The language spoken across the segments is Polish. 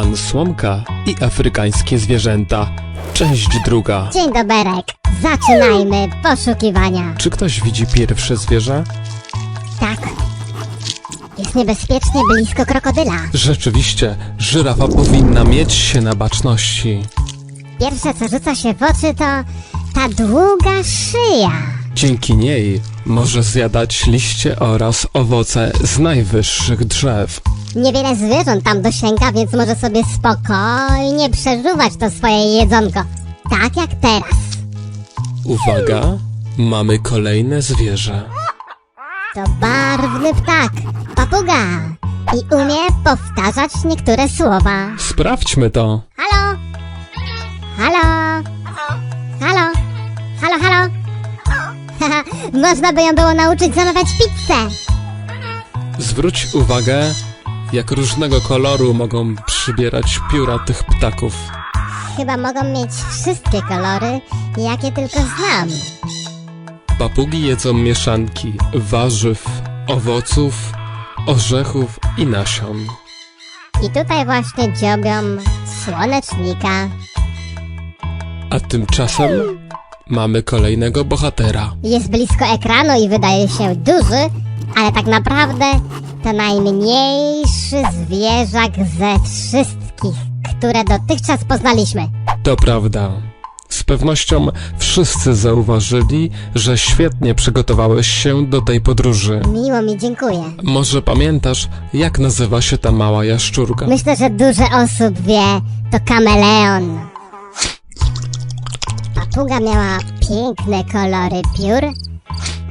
Pan Słomka i afrykańskie zwierzęta. Część druga. Dzień doberek. Zaczynajmy poszukiwania. Czy ktoś widzi pierwsze zwierzę? Tak. Jest niebezpiecznie blisko krokodyla. Rzeczywiście, żyrafa powinna mieć się na baczności. Pierwsze co rzuca się w oczy to ta długa szyja. Dzięki niej może zjadać liście oraz owoce z najwyższych drzew. Niewiele zwierząt tam dosięga, więc może sobie spokojnie przeżuwać to swoje jedzonko. Tak jak teraz. Uwaga, mamy kolejne zwierzę. To barwny ptak, papuga. I umie powtarzać niektóre słowa. Sprawdźmy to. Halo? Halo? Halo? Halo, halo? Można by ją było nauczyć zamawiać pizzę. Zwróć uwagę, jak różnego koloru mogą przybierać pióra tych ptaków. Chyba mogą mieć wszystkie kolory, jakie tylko znam. Papugi jedzą mieszanki warzyw, owoców, orzechów i nasion. I tutaj właśnie dziobią słonecznika. A tymczasem mamy kolejnego bohatera. Jest blisko ekranu i wydaje się duży, ale tak naprawdę to najmniejszy zwierzak ze wszystkich, które dotychczas poznaliśmy. To prawda. Z pewnością wszyscy zauważyli, że świetnie przygotowałeś się do tej podróży. Miło mi, dziękuję. Może pamiętasz, jak nazywa się ta mała jaszczurka? Myślę, że dużo osób wie, to kameleon. Papuga miała piękne kolory piór,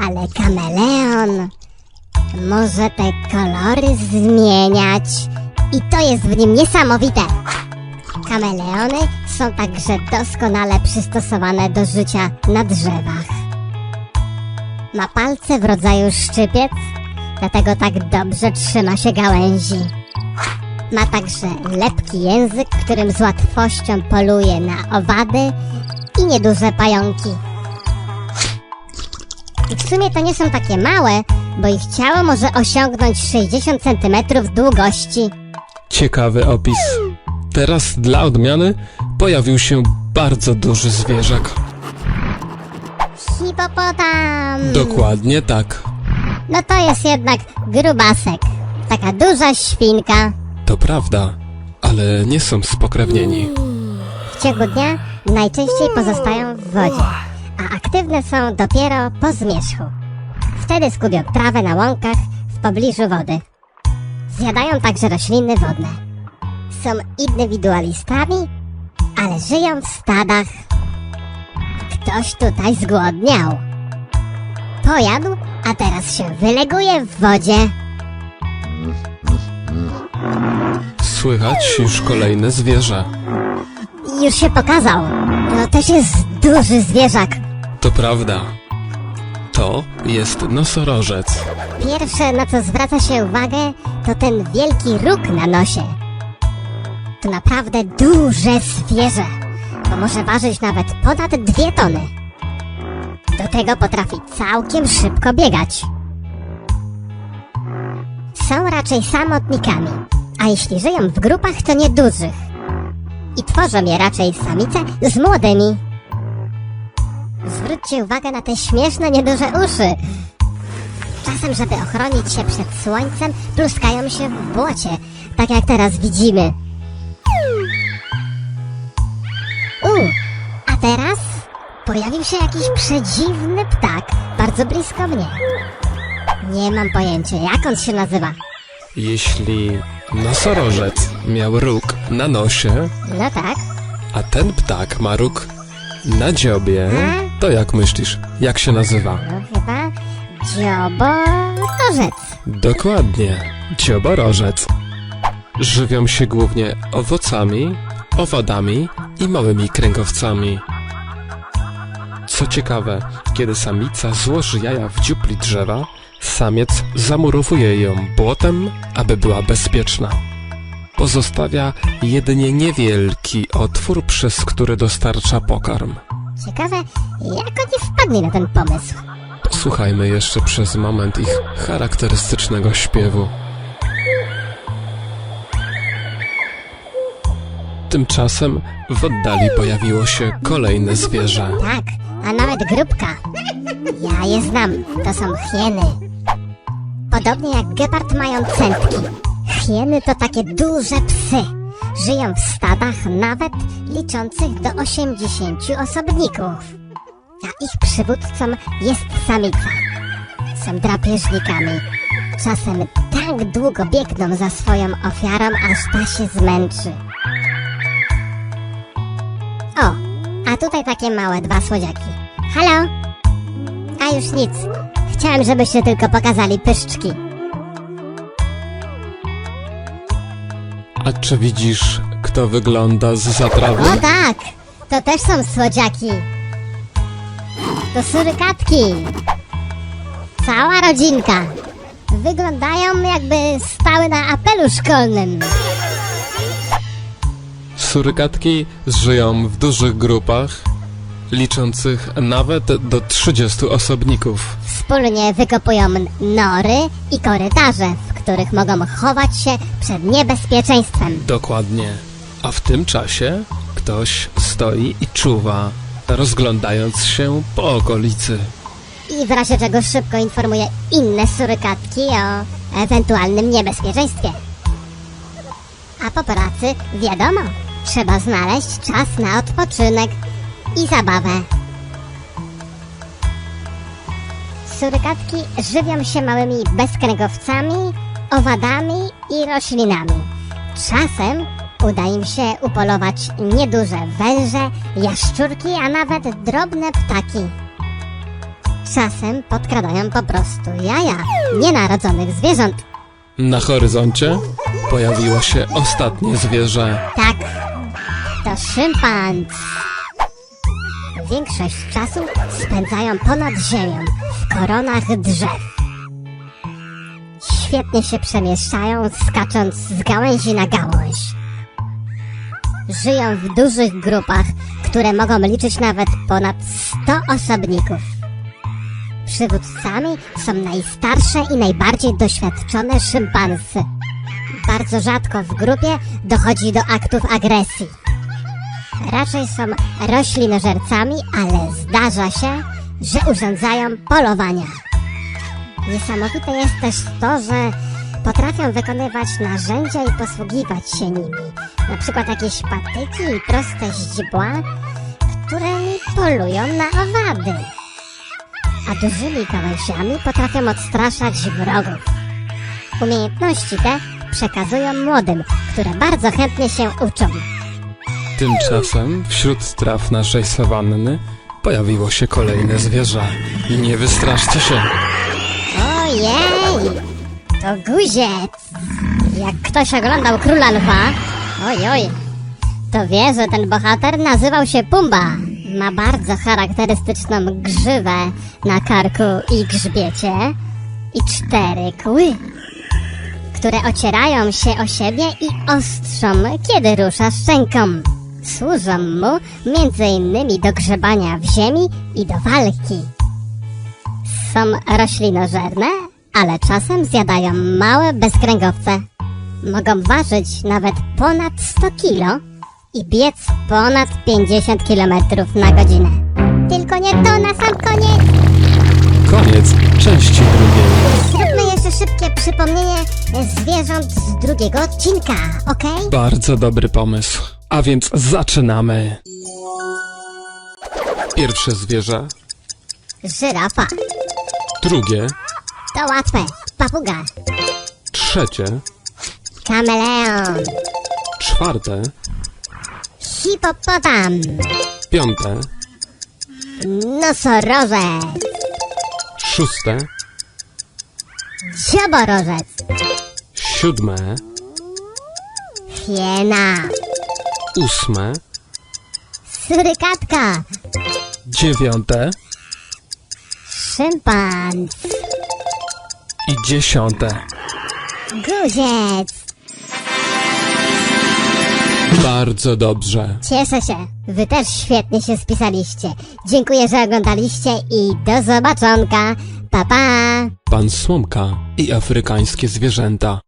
ale kameleon może te kolory zmieniać i to jest w nim niesamowite. Kameleony są także doskonale przystosowane do życia na drzewach. Ma palce w rodzaju szczypiec, dlatego tak dobrze trzyma się gałęzi. Ma także lepki język, którym z łatwością poluje na owady i nieduże pająki. I w sumie to nie są takie małe, bo ich ciało może osiągnąć 60 cm długości. Ciekawy opis. Teraz dla odmiany pojawił się bardzo duży zwierzak. Hipopotam! Dokładnie tak. No to jest jednak grubasek. Taka duża świnka. To prawda, ale nie są spokrewnieni. W ciągu dnia najczęściej pozostają w wodzie, a aktywne są dopiero po zmierzchu. Wtedy skubią trawę na łąkach w pobliżu wody. Zjadają także rośliny wodne. Są indywidualistami, ale żyją w stadach. Ktoś tutaj zgłodniał. Pojadł, a teraz się wyleguje w wodzie. Słychać już kolejne zwierzę. Już się pokazał. To też jest duży zwierzak. To prawda. To jest nosorożec. Pierwsze, na co zwraca się uwagę, to ten wielki róg na nosie. To naprawdę duże zwierzę, bo może ważyć nawet ponad dwie tony. Do tego potrafi całkiem szybko biegać. Są raczej samotnikami, a jeśli żyją w grupach, to niedużych. I tworzą je raczej samice z młodymi. Zwróćcie uwagę na te śmieszne, nieduże uszy. Czasem, żeby ochronić się przed słońcem, pluskają się w błocie, tak jak teraz widzimy. U, a teraz pojawił się jakiś przedziwny ptak, bardzo blisko mnie. Nie mam pojęcia, jak on się nazywa. Jeśli nosorożec miał róg na nosie, No tak, a ten ptak ma róg na dziobie, to jak myślisz, jak się nazywa? no chyba dzioborożec. Dokładnie, dzioborożec. Żywią się głównie owocami, owadami i małymi kręgowcami. Co ciekawe, kiedy samica złoży jaja w dziupli drzewa, samiec zamurowuje ją błotem, aby była bezpieczna. Pozostawia jedynie niewielki otwór, przez który dostarcza pokarm. Ciekawe, jak oni wpadli na ten pomysł. Posłuchajmy jeszcze przez moment ich charakterystycznego śpiewu. Tymczasem w oddali pojawiło się kolejne zwierzę. Tak, a nawet grupka. Ja je znam, to są hieny. Podobnie jak gepard mają centki. Hieny to takie duże psy. Żyją w stadach nawet liczących do 80 osobników. A ich przywódcą jest samica. Są drapieżnikami. Czasem tak długo biegną za swoją ofiarą, aż ta się zmęczy. O, a tutaj takie małe dwa słodziaki. Halo? A już nic. Chciałem, żebyście tylko pokazali pyszczki. A czy widzisz, kto wygląda z zaprawy? O tak! To też są słodziaki. To surykatki. Cała rodzinka. Wyglądają jakby stały na apelu szkolnym. Surykatki żyją w dużych grupach, liczących nawet do 30 osobników. Wspólnie wykopują nory i korytarze, w których mogą chować się przed niebezpieczeństwem. Dokładnie. A w tym czasie ktoś stoi i czuwa, rozglądając się po okolicy. I w razie czego szybko informuje inne surykatki o ewentualnym niebezpieczeństwie. A po pracy, wiadomo, trzeba znaleźć czas na odpoczynek i zabawę. Surykatki żywią się małymi bezkręgowcami, owadami i roślinami. Czasem uda im się upolować nieduże węże, jaszczurki, a nawet drobne ptaki. Czasem podkradają po prostu jaja nienarodzonych zwierząt. Na horyzoncie pojawiło się ostatnie zwierzę. Tak, to szympanz. Większość czasu spędzają ponad ziemią, w koronach drzew. Świetnie się przemieszczają, skacząc z gałęzi na gałąź. Żyją w dużych grupach, które mogą liczyć nawet ponad 100 osobników. Przywódcami są najstarsze i najbardziej doświadczone szympansy. Bardzo rzadko w grupie dochodzi do aktów agresji. Raczej są roślinożercami, ale zdarza się, że urządzają polowania. Niesamowite jest też to, że potrafią wykonywać narzędzia i posługiwać się nimi. Na przykład jakieś patyki i proste źdźbła, którymi polują na owady. A dużymi gałęziami potrafią odstraszać wrogów. Umiejętności te przekazują młodym, które bardzo chętnie się uczą. Tymczasem wśród traw naszej sawanny pojawiło się kolejne zwierzę. I nie wystraszcie się. Ojej! To guziec! Jak ktoś oglądał Króla Lwa, oj oj, to wie, że ten bohater nazywał się Pumba. Ma bardzo charakterystyczną grzywę na karku i grzbiecie i cztery kły, które ocierają się o siebie i ostrzą, kiedy rusza szczęką. Służą mu innymi do grzebania w ziemi i do walki. Są roślinożerne, ale czasem zjadają małe bezkręgowce. Mogą ważyć nawet ponad 100 kilo i biec ponad 50 km na godzinę. Tylko nie to na sam koniec! Koniec części drugiej. Zróbmy jeszcze szybkie przypomnienie zwierząt z drugiego odcinka, okej? Bardzo dobry pomysł. A więc zaczynamy. Pierwsze zwierzę, Żyrafa. drugie, To łatwe. Papuga. trzecie, Kameleon. czwarte, Hipopotam. piąte, Nosorożec. szóste, Dzioborożec. siódme, Hiena. ósme, Surykatka. dziewiąte Szympanz. I dziesiąte. Guziec. Bardzo dobrze. Cieszę się. Wy też świetnie się spisaliście. Dziękuję, że oglądaliście i do zobaczonka. Pa, pa. Pan Słomka i afrykańskie zwierzęta.